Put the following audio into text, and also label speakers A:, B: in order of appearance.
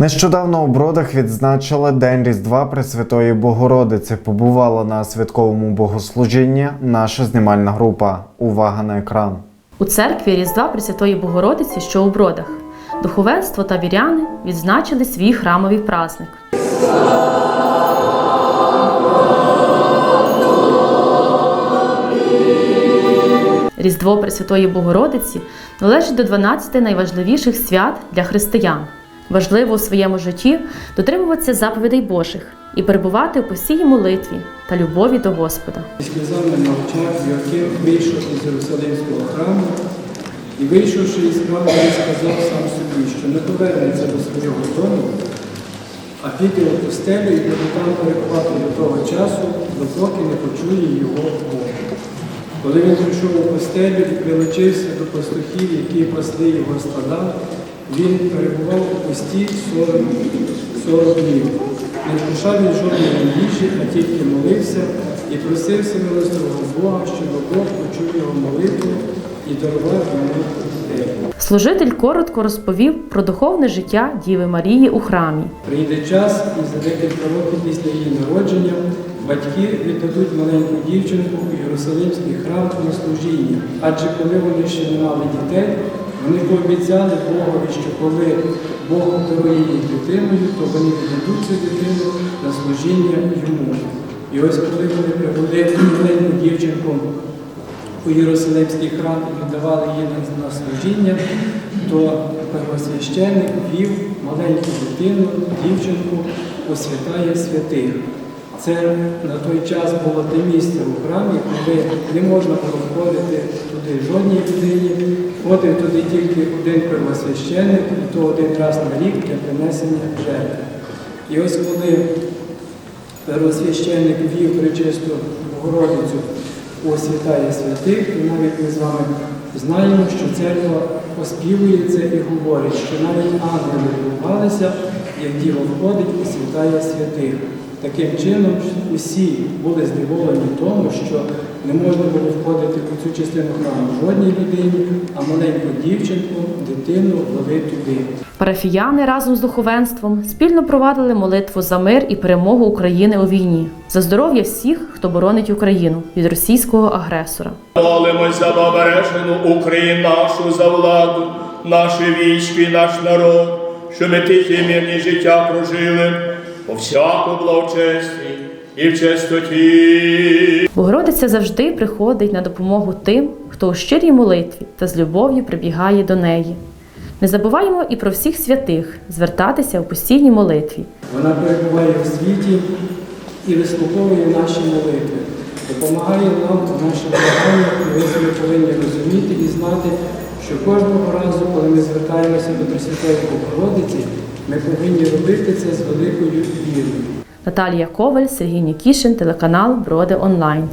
A: Нещодавно у Бродах відзначили День Різдва Пресвятої Богородиці. Побувала на святковому богослужінні наша знімальна група. Увага на екран.
B: У церкві Різдва Пресвятої Богородиці, що у Бродах, духовенство та віряни відзначили свій храмовий праздник. Різдво Пресвятої Богородиці належить до 12 найважливіших свят для християн. Важливо у своєму житті дотримуватися заповідей Божих і перебувати у постійній молитві та любові до Господа.
C: Сказав мовчав, Йоаким вийшов із Єрусалимського храму, і вийшовши із храму, він сказав сам собі, що не повернеться до свого дому, а піде у пустелю і буде там перебувати до того часу, допоки не почує його Бог. Коли він прийшов у пустелю і прилучився до пастухів, які пасли його стада, він перебував у пусті 40, 40 днів. Не вкушав він жодної їжі, а тільки молився і просився милостивого Бога, щоб Бог почув його молитву і дарував йому дітей.
B: Служитель коротко розповів про духовне життя Діви Марії у храмі.
C: Прийде час, і за декілька років після її народження батьки віддадуть маленьку дівчинку у Єрусалимський храм на служіння. Адже коли вони ще не мали дітей, вони пообіцяли Богові, що коли Бог дарує їх дитиною, то вони віддадуть цю дитину на служіння йому. І ось коли вони привели маленьку дівчинку у Єрусалимський храм і віддавали її на, служіння, то первосвященник вів маленьку дитину, дівчинку у святая святих. Це на той час було те місце у храмі, коли не можна було входити туди жодній людині, входив туди тільки один первосвященник, і то один раз на рік для принесення жертви. І ось коли первосвященник вів причисту Богородицю у святая святих, то навіть ми з вами знаємо, що церква оспівується і говорить, що навіть ангели дивувалися, як діло входить у святая святих. Таким чином, усі були здивовані тому, що не можна було входити у цю частину храму жодній людині, а маленьку дівчинку, дитину ввели туди.
B: Парафіяни разом з духовенством спільно провадили молитву за мир і перемогу України у війні, за здоров'я всіх, хто боронить Україну від російського агресора.
D: Молимось за обережену Україну нашу за владу, наші військо і наш народ, що ми тихі мирні життя прожили по всякому благочесті і в чистоті.
B: Богородиця завжди приходить на допомогу тим, хто у щирій молитві та з любов'ю прибігає до неї. Не забуваємо і про всіх святих звертатися у постійній молитві.
C: Вона перебуває в світі і вислуховує наші молитви, допомагає нам в наших благаннях, і ми собі повинні розуміти і знати, що кожного разу, коли ми звертаємося до Пресвятої Богородиці, ми повинні робити це з великою вірою.
B: Наталія Коваль, Сергій Нікішин, телеканал Броди Онлайн.